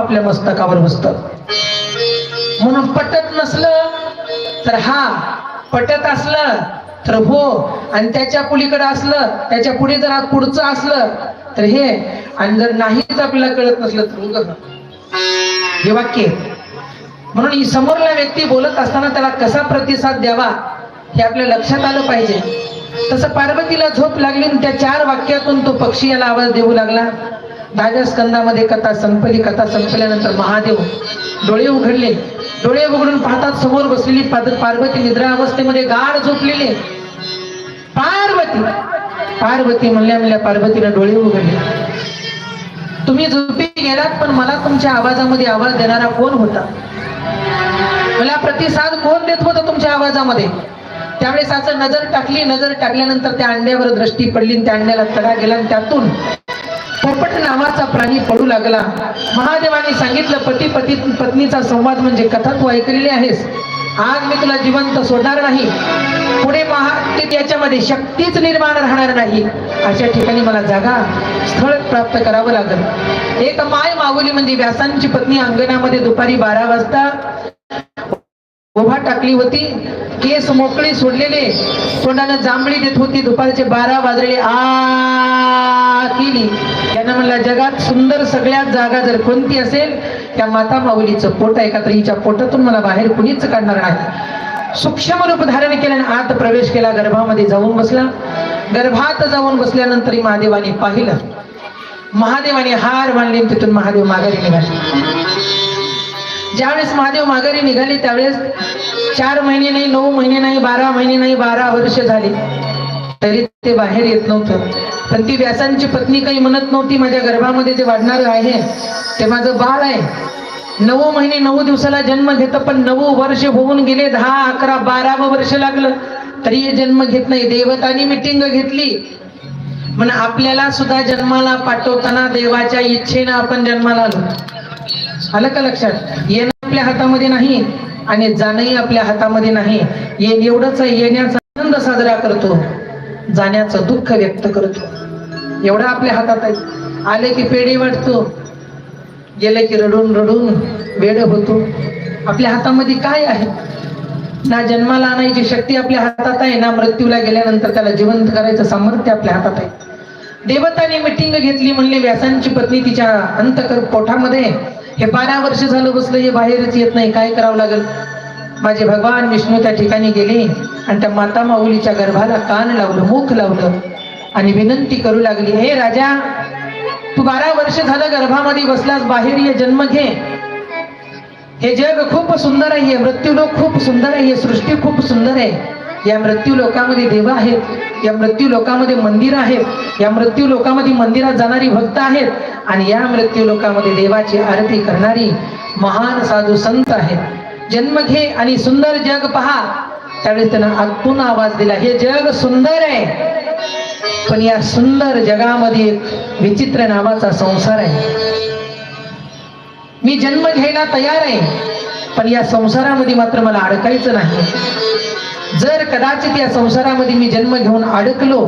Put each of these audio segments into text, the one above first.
आपल्या मस्तकावर बसतात म्हणून पटत नसलं तर हा पटत असलं तर हो आणि त्याच्या पुलीकडे असलं त्याच्या पुढे जर पुढचं असलं तर हे आणि जर नाहीच आपल्याला कळत नसलं तर हे वाक्य. म्हणून ही समोरला व्यक्ती बोलत असताना त्याला कसा प्रतिसाद द्यावा हे आपल्या लक्षात आलं पाहिजे. तसं पार्वतीला झोप लागली आणि त्या चार वाक्यातून तो पक्षी याला आवाज देऊ लागला. दहाव्या स्कंदामध्ये कथा संपली कथा संपल्यानंतर महादेव डोळे उघडले. डोळे उघडून पाहतात समोर बसलेली पार्वती निद्रा अवस्थेमध्ये गाढ झोपलेली. पार्वती पार्वती म्हणल्या म्हणल्या पार्वतीला डोळे उघडले. तुम्ही झोपी गेलात पण मला तुमच्या आवाजामध्ये आवाज देणारा कोण होता? मला प्रतिसाद कोण देत होता तुमच्या आवाजामध्ये? त्यावेळेस असं नजर टाकली नजर टाकल्यानंतर त्या अंड्यावर दृष्टी पडली त्या अंड्याला तडा गेला आणि त्यातून पोपट नावाचा प्राणी पडू लागला. महादेवाने सांगितलं पती पती पत्नीचा संवाद म्हणजे कथा तू ऐकलेली आहेस. आज मी तुला जिवंत सोडणार नाही. पुढे महा ते शक्तीच निर्माण राहणार नाही. अशा ठिकाणी मला जागा स्थळ प्राप्त करावं लागलं. एक माय माऊली म्हणजे व्यासांची पत्नी अंगणामध्ये दुपारी बारा वाजता उभा टाकली होती. केस मोकळे सोडलेले. तोंडाला जांभळी देत होती. दुपारचे बारा वाजलेले. आ केली. त्यानं म्हणला जगात सुंदर सगळ्यात जागा जर कोणती असेल त्या माता माऊलीचं पोट आहे का? तर हिच्या पोटातून मला बाहेर कुणीच काढणार नाही. सूक्ष्म रूप धारण केल्याने आत प्रवेश केला. गर्भामध्ये जाऊन बसला. गर्भात जाऊन बसल्यानंतर महादेवाने पाहिलं. महादेवाने हार मानले तिथून महादेव माघारी निघाले. ज्यावेळेस महादेव माघारी निघाले त्यावेळेस चार महिने नाही नऊ महिने नाही बारा महिने नाही बारा वर्ष झाली. तरी ते बाहेर येत नव्हतं. पण ती व्यासांची पत्नी काही म्हणत नव्हती माझ्या गर्भामध्ये जे वाढणार आहे ते माझं बाळ आहे. नऊ महिने नऊ दिवसाला जन्म घेतं पण नऊ वर्ष होऊन गेले दहा अकरा बारावं वर्ष लागलं. तरी हे जन्म घेत नाही. देवतानी मिटिंग घेतली. पण आपल्याला सुद्धा जन्माला पाठवताना देवाच्या इच्छेनं आपण जन्माला आलो. आलं का लक्षात? येणं आपल्या हातामध्ये नाही आणि जाणंही आपल्या हातामध्ये नाही. ये एवढंच आहे, येण्याचा आनंद साजरा करतो. जाण्याचं दुःख व्यक्त करतो. एवढं आपल्या हातात आहे. आले की पेढी वाटतो. गेले की रडून रडून वेड होतो. आपल्या हातामध्ये काय आहे? ना जन्माला आणायची शक्ती आपल्या हातात आहे ना मृत्यूला गेल्यानंतर त्याला जिवंत करायचं सामर्थ्य आपल्या हातात आहे. देवताने मिटिंग घेतली म्हणले व्यासांची पत्नी तिच्या अंतकर पोठामध्ये हे बारा वर्ष झालं बसलं हे बाहेरच येत नाही. काय करावं लागेल? माझे भगवान विष्णू त्या ठिकाणी गेले आणि त्या माता माऊलीच्या गर्भाला कान लावलं मुख लावलं आणि विनंती करू लागली हे राजा तू बारा वर्ष झालं गर्भामध्ये बसलास बाहेर ये जन्म घे. हे जग खूप सुंदर आहे मृत्यू लोक खूप सुंदर आहे सृष्टी खूप सुंदर आहे. या मृत्यू लोकामध्ये देव आहेत या मृत्यू लोकामध्ये मंदिर आहेत या मृत्यू लोकामध्ये मंदिरात जाणारी भक्त आहेत आणि या मृत्यू लोकामध्ये देवाची आरती करणारी महान साधू संत आहेत. जन्म घे आणि सुंदर जग पहा. त्यावेळेस त्यांना आतून आवाज दिला हे जग सुंदर आहे पण या सुंदर जगामध्ये एक विचित्र नावाचा संसार आहे. मी जन्म घ्यायला तयार आहे पण या संसारामध्ये मात्र मला अडकायचं नाही. कदाचित या संसारामध्ये मी जन्म घेऊन अडकलो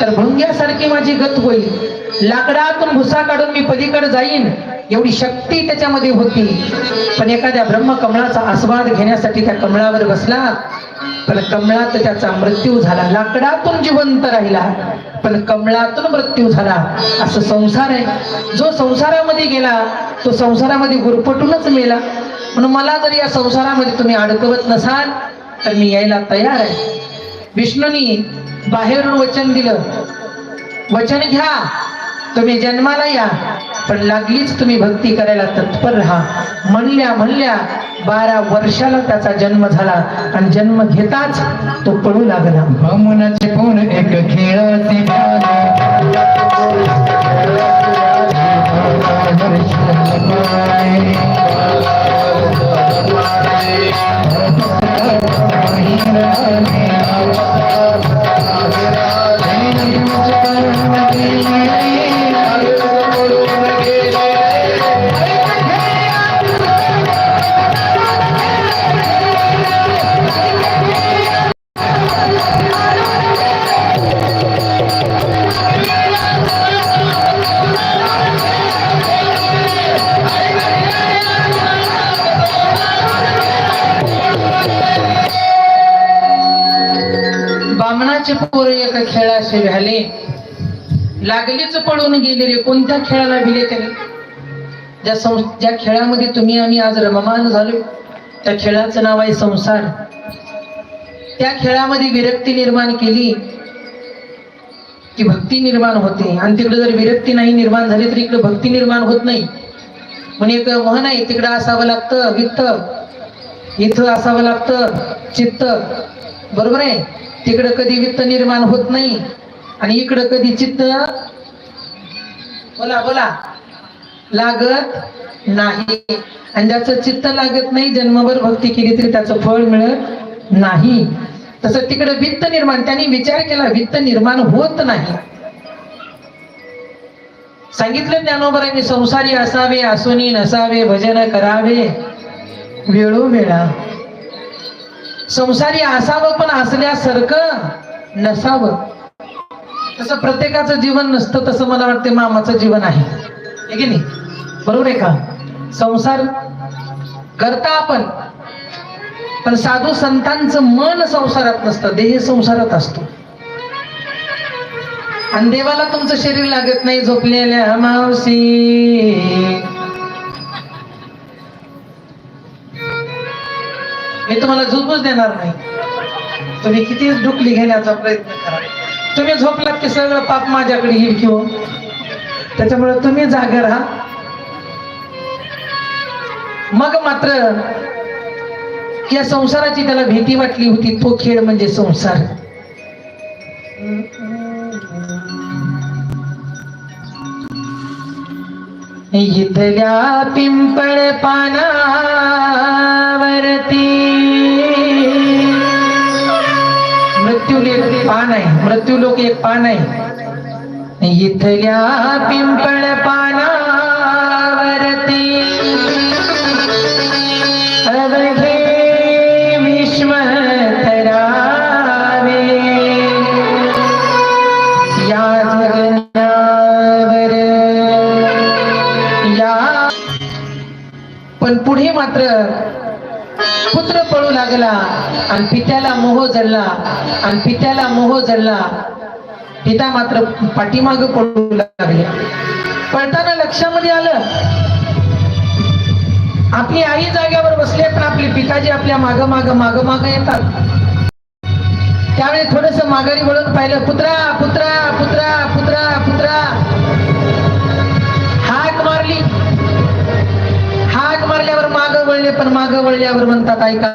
तर भुंग्यासारखी माझी गत होईल. लाकडातून भुसा काढून मी पलीकडे जाईन एवढी शक्ती त्याच्यामध्ये होती. पण एखाद्या ब्रह्म कमळाचा आस्वाद घेण्यासाठी त्या कमळावर बसला पण कमळात त्याचा मृत्यू झाला. लाकडातून जिवंत राहिला पण कमळातून मृत्यू झाला. असं संसार आहे. जो संसारामध्ये गेला तो संसारामध्ये गुरफटूनच मेला. म्हणून मला जर या संसारामध्ये तुम्ही अडकवत नसाल तर मी यायला तयार आहे. विष्णूनी बाहेरून वचन दिलं. वचन घ्या. तुम्ही जन्माला या. पण लागलीच तुम्ही भक्ती करायला तत्पर राहा. म्हणल्या म्हणल्या बारा वर्षाला त्याचा जन्म झाला. आणि जन्म घेताच तो पडू लागला. ब्राह्मणाचे कोण एक खेळ बारा Hare वामनाचे पोर एक खेळाशी झाले. लागलीच पडून गेले रे कोणत्या खेळाला भिले त्याने ज्या ज्या खेळामध्ये तुम्ही आम्ही आज रममान झालो त्या खेळाचं नाव आहे संसार. त्या खेळामध्ये विरक्ती निर्माण केली की भक्ती निर्माण होते. आणि तिकडे जर विरक्ती नाही निर्माण झाली तर इकडे भक्ती निर्माण होत नाही. म्हणजे एक म्हण आहे तिकडं असावं लागतं वित्त. इथं असावं लागतं चित्त. बरोबर आहे? तिकडं कधी वित्त निर्माण होत नाही आणि इकडं कधी चित्त बोला बोला. लागत नाही. आणि ज्याचं चित्त लागत नाही जन्मभर भक्ती केली तरी त्याचं फळ मिळत नाही. तसं तिकडे वित्त निर्माण त्यांनी विचार केला वित्त निर्माण होत नाही. सांगितलं ज्ञानोबरांनी संसारी असावे आसुनी नसावे भजन करावे वेळोवेळा. संसारी असावं पण असल्यासारखं नसावं. तसं प्रत्येकाचं जीवन नसतं तसं मला वाटते मामाचं जीवन आहे. हे की नाही? बरोबर आहे का? संसार करता आपण पण साधू संतांचं मन संसारात नसतं देह संसारात असतो. आणि देवाला तुमचं शरीर लागत नाही झोपलेल्या मावशी. मी तुम्हाला झोपच देणार नाही. तुम्ही किती डुकली घेण्याचा प्रयत्न करा. तुम्ही झोपलात की सगळं पाप माझ्याकडे येईल किंवा हो. त्याच्यामुळे तुम्ही जागे राहा. मग मात्र या संसाराची त्याला भीती वाटली होती. तो खेळ म्हणजे संसार. इथल्या पिंपळ पानावरती. मृत्यू एक पान आहे मृत्यू लोक एक पान आहे. इथल्या पिंपळ पाना पुढे मात्र पुत्र पळू लागला आणि पित्याला मोह जडला आणि पित्याला मोह जडला. पिता मात्र पाठीमाग पळू लागले. पळताना लक्षामध्ये आलं आपली आई जाग्यावर बसले पण आपली पिताजी आपल्या माग माग माग माग येतात. त्यावेळी थोडस माघारी वळून पाहिलं पुत्रा पुत्रा पुत्रा पुत्रा पुत्रा वळले पण माग वळल्यावर म्हणतात ऐका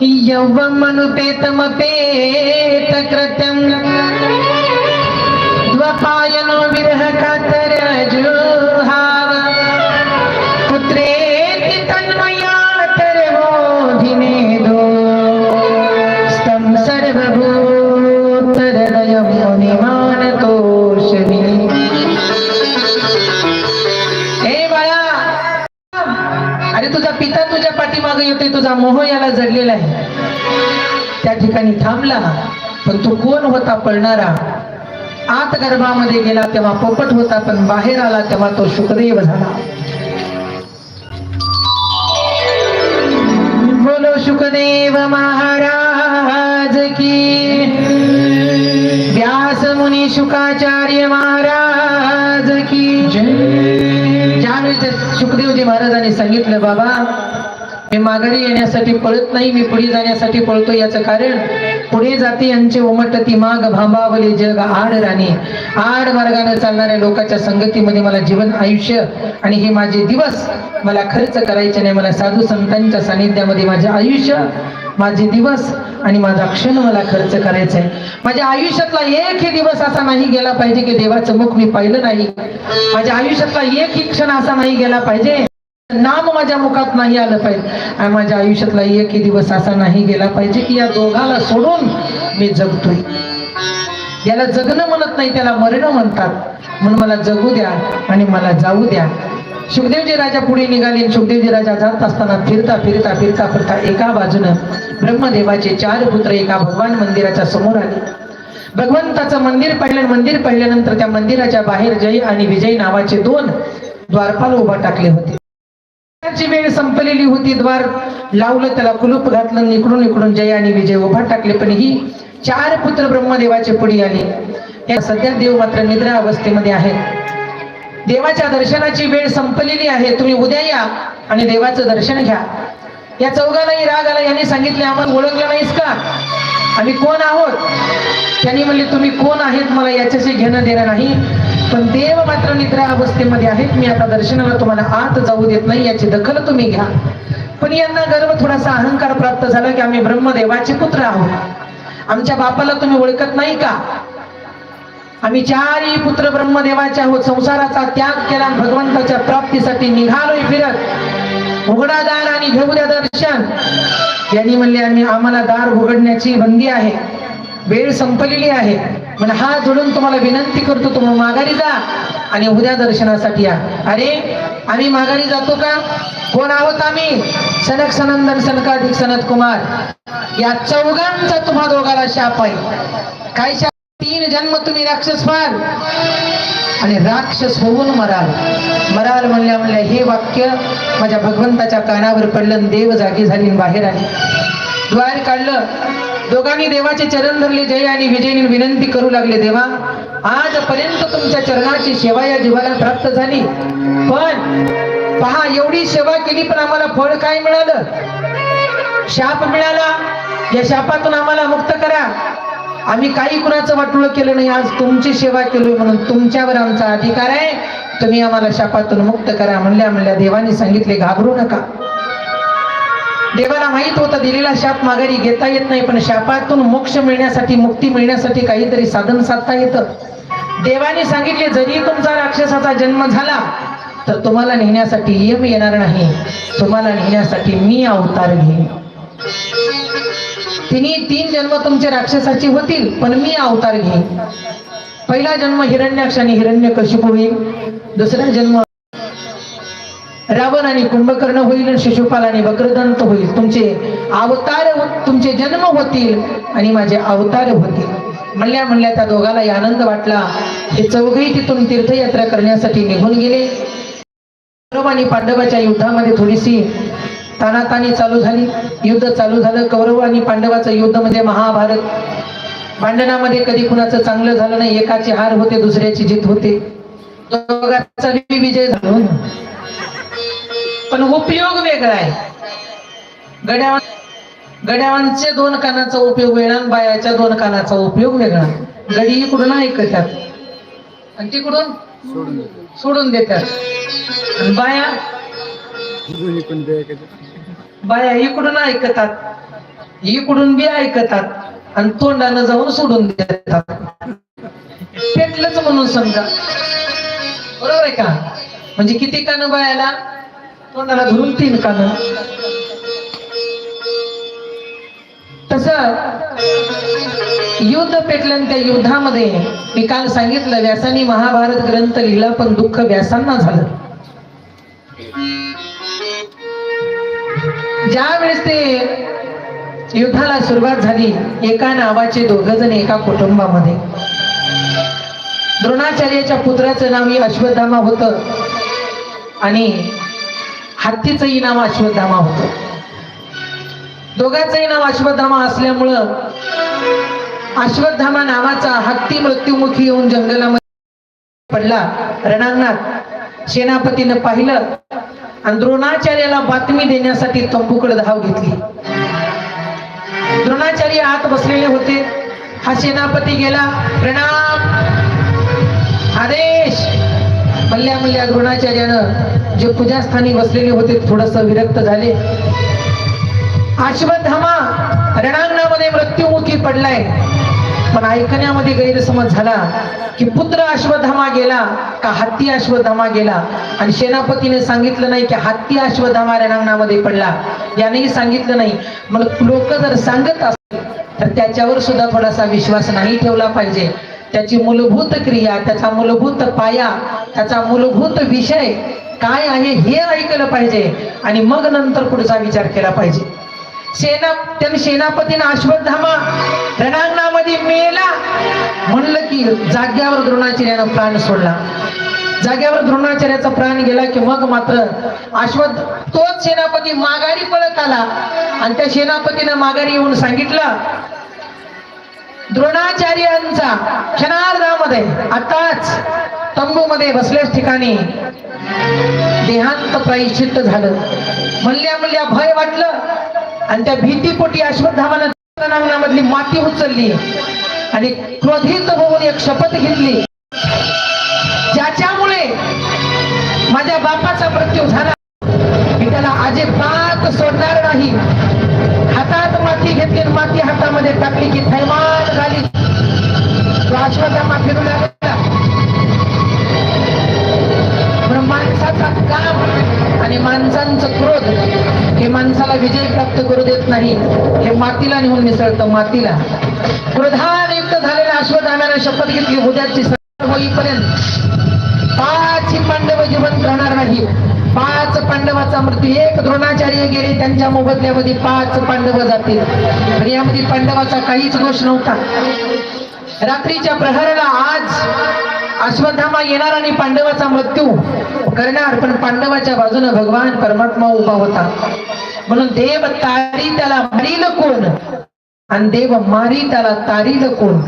यौवमनुपेतम पेत कृत्यम द्वपायनो विरह थांबला पण तो कोण होता पळणारा? आत गर्भामध्ये गेला तेव्हा पोपट होता पण बाहेर आला तेव्हा तो सुखदेव झाला. बोलो सुखदेव महाराज की व्यास मुनी शुकाचार्य महाराज की. ज्यावेळी ते सुखदेवजी महाराजांनी सांगितलं बाबा मी माघारी येण्यासाठी पळत नाही मी पुढे जाण्यासाठी पळतो याचं कारण पुढे जाती यांचे उमटती माग भांबावली जग आड राणी. आड मार्गाने चालणाऱ्या लोकांच्या संगतीमध्ये मला जीवन आयुष्य आणि हे माझे दिवस मला खर्च करायचे नाही. मला साधू संतांच्या सानिध्यामध्ये माझे आयुष्य माझे दिवस आणि माझा क्षण मला खर्च करायचा आहे. माझ्या आयुष्यातला एकही दिवस असा नाही गेला पाहिजे की देवाचं मुख मी पाहिलं नाही. माझ्या आयुष्यातला एकही क्षण असा नाही गेला पाहिजे. नाम माझ्या मुखात नाही आलं पाहिजे. आणि माझ्या आयुष्यातला एकही दिवस असा नाही गेला पाहिजे की या दोघाला सोडून मी जगतोय. याला जगणं म्हणत नाही त्याला मरणं म्हणतात. म्हणून मला जगू द्या आणि मला जाऊ द्या. सुखदेवजी राजा पुढे निघाले सुखदेवजी राजा जात असताना फिरता फिरता फिरता फिरता एका बाजूनं ब्रह्मदेवाचे चार पुत्र एका भगवान मंदिराच्या समोर आले. भगवंताचं मंदिर पाहिलं मंदिर पाहिल्यानंतर त्या मंदिराच्या बाहेर जय आणि विजय नावाचे दोन द्वारपाल उभा टाकले होते. ची वेळ संपलेली होती. द्वार लावलं त्याला कुलूप घातलं इकडून इकडून जय आणि विजय उभा टाकले. पण ही चार पुत्र ब्रह्मदेवाचे पुढे आले. या सध्या देव मात्र निद्रा अवस्थेमध्ये आहेत देवाच्या दर्शनाची वेळ संपलेली आहे. तुम्ही उद्या या आणि देवाचं दर्शन घ्या. या चौघालाही राग आला. यांनी सांगितले आम्हाला ओळखलं नाहीस का? आम्ही कोण आहोत? त्यांनी म्हणले तुम्ही कोण आहेत? मला याच्याशी घेणं देणं नाही. पण देव मात्र निद्रा अवस्थेमध्ये आहेत. मी आता दर्शनाला तुम्हाला आत जाऊ देत नाही याची दखल तुम्ही घ्या. पण यांना गर्व थोडासा अहंकार प्राप्त झाला की आम्ही ब्रह्मदेवाचे पुत्र आहोत. आमच्या बापाला तुम्ही ओळखत नाही का? आम्ही चारही पुत्र ब्रह्मदेवाचे आहोत. संसाराचा त्याग केला भगवंताच्या प्राप्तीसाठी निघालोय फिरत. उघडा दार आणि घेऊ द्या दर्शन. यांनी म्हणले आम्ही आम्हाला दार उघडण्याची बंदी आहे. वेळ संपलेली आहे. पण हा जोडून तुम्हाला विनंती करतो तुम्ही माघारी जा आणि उद्या दर्शनासाठी या. अरे आम्ही माघारी जातो का? कोण आहोत आम्ही? सनक सनंदन सनकाधिक सनत कुमार. या चौघांचा तुम्हा दोघाला शाप आहे. काय शाप? तीन जन्म तुम्ही राक्षस व्हाल आणि राक्षस होऊन मराल. मराल म्हणल्या म्हणल्या हे वाक्य माझ्या भगवंताच्या कानावर पडलं देव जागी झाली बाहेर आली. द्वार काढलं. दोघांनी देवाचे चरण धरले जय आणि विजयने विनंती करू लागले देवा आजपर्यंत तुमच्या चरणाची सेवा या जीवाला प्राप्त झाली. पण पहा एवढी सेवा केली पण आम्हाला फळ काय मिळालं? शाप मिळाला. या शापातून आम्हाला मुक्त करा. आम्ही काही कुणाचं वाटोळं केलं नाही आज तुमची सेवा केली म्हणून तुमच्यावर आमचा अधिकार आहे. तुम्ही आम्हाला शापातून मुक्त करा. म्हणल्या म्हणल्या देवाने सांगितले घाबरू नका. देवाला माहीत होतं दिलेला शाप माघारी घेता येत नाही पण शापातून मोक्ष मिळण्यासाठी मुक्ती मिळण्यासाठी काहीतरी साधन साधता येतं. देवाने सांगितले जरी तुमचा राक्षसाचा जन्म झाला तर तुम्हाला नेण्यासाठी यम येणार नाही. तुम्हाला नेण्यासाठी मी अवतार घेईन. तिन्ही तीन जन्म तुमचे राक्षसाचे होतील पण मी अवतार घेईन. पहिला जन्म हिरण्याक्ष आणि हिरण्य कशिपू होईल. दुसरा जन्म रावण आणि कुंभकर्ण होईल शिशुपाल आणि वक्रदंत होईल. तुमचे अवतार हो- तुमचे जन्म होतील आणि माझे अवतार होतील. म्हणल्या म्हणल्या त्या दोघालाही आनंद वाटला. हे चौघही तिथून तीर्थयात्रा करण्यासाठी निघून गेले. कौरव आणि पांडवाच्या युद्धामध्ये थोडीशी तानातानी चालू झाली. युद्ध चालू झालं. कौरव आणि पांडवाचं युद्ध म्हणजे महाभारत. भांडणामध्ये कधी कुणाचं चांगलं झालं नाही एकाचे हार होते दुसऱ्याची जीत होते. दोघांचा विजय झाला. पण उपयोग वेगळा आहे. गड्या गड्यावांचे दोन कानाचा उपयोग वेगळा आणि बायाच्या दोन कानाचा उपयोग वेगळा. गडी इकडून ऐकतात. आणि तिकडून सोडून देतात. आणि बाया बाया इकडून ऐकतात. इकडून बी ऐकतात. आणि तोंडानं जाऊन सोडून देतात. पेटलंच म्हणून समजा. बरोबर आहे का? म्हणजे किती कान बायाला? तोंडाला धरून तीन कान तस युद्ध पेटलं त्या युद्धामध्ये मी काल सांगितलं व्यासानी महाभारत ग्रंथ लिहिला पण दुःख व्यासांना झालं. ज्या वेळेस ते युद्धाला सुरुवात झाली एका नावाचे दोघ जण एका कुटुंबामध्ये. द्रोणाचार्याच्या पुत्राचं नाव ही अश्वत्थामा होतं. आणि हत्तीचंही नाव अश्वत्थामा होत. दोघांचंही नाव अश्वत्थामा असल्यामुळं अश्वत्थामा नावाचा हत्ती मृत्युमुखी येऊन जंगलामध्ये पडला. रणांगणात सेनापतीनं पाहिलं आणि द्रोणाचार्याला बातमी देण्यासाठी तंबूकडे धाव घेतली. द्रोणाचार्य आत बसलेले होते. हा सेनापती गेला. प्रणाम. आदेश. मल्ल्या मल्ल्या द्रोणाचार्यानं जे पूजास्थानी बसलेले होते थोडस विरक्त झाले. अश्वत्थामा रणांगणामध्ये मृत्युमुखी पडलाय. पण ऐकण्यामध्ये गैरसमज झाला की पुत्र अश्वधामा गेला का हत्ती अश्वधामा गेला? आणि सेनापतीने सांगितलं नाही की हत्ती अश्वधामा रणांगणामध्ये पडला. यानेही सांगितलं नाही. मग लोक जर सांगत असतील तर त्याच्यावर सुद्धा थोडासा विश्वास नाही ठेवला पाहिजे. त्याची मूलभूत क्रिया त्याचा मूलभूत पाया त्याचा मूलभूत विषय काय आहे हे ऐकलं पाहिजे आणि मग नंतर पुढचा विचार केला पाहिजे. सेना त्याने सेनापतीनं अश्वत्थामा रणांगणामध्ये मेला. म्हणलं की जाग्यावर द्रोणाचार्यानं प्राण सोडला. जाग्यावर द्रोणाचार्याचा प्राण गेला की मग मात्र अश्वत्थ तोच सेनापती माघारी पळत आला. आणि त्या सेनापतीनं माघारी येऊन सांगितलं द्रोणाचार्यांचा क्षणार्धामध्ये आताच तंबूमध्ये बसल्याच ठिकाणी देहांत प्रायश्चित्त झालं. म्हणल्या म्हणल्या भय वाटलं आणि त्या भीतीपोटी अश्वत्थामानं अंगणामधली माती उचलली आणि क्रोधित होऊन एक शपथ घेतली. ज्याच्यामुळे माझ्या बापाचा मृत्यू झाला. मी त्याला अजिबात सोडणार नाही. हातात माती घेतली माती हातामध्ये टाकली की थैमान झाली. तो अश्वत्थामा फिरू माणसाचा काम आणि माणसांचं क्रोध हे माणसाला विजय प्राप्त करू देत नाही. हे मातीला नेऊन मिसळतं मातीला. क्रोधायुक्त झालेल्या अश्वत्थाम्याने शपथ घेतली उद्याची सकाळ होईपर्यंत. पाच ही पांडव जिवंत राहणार नाही पाच पांडवाचा मृत्यू. एक द्रोणाचार्य गेले त्यांच्या मोबदल्यामध्ये पाच पांडव जातील. पण यामध्ये पांडवाचा काहीच दोष नव्हता. रात्रीच्या प्रहराला आज अश्वत्थामा येणार आणि पांडवाचा मृत्यू करणार पण पांडवाच्या बाजूने भगवान परमात्मा उभा होता. म्हणून देव तारी त्याला मारील कोण? आणि देव मारी त्याला तारील कोण?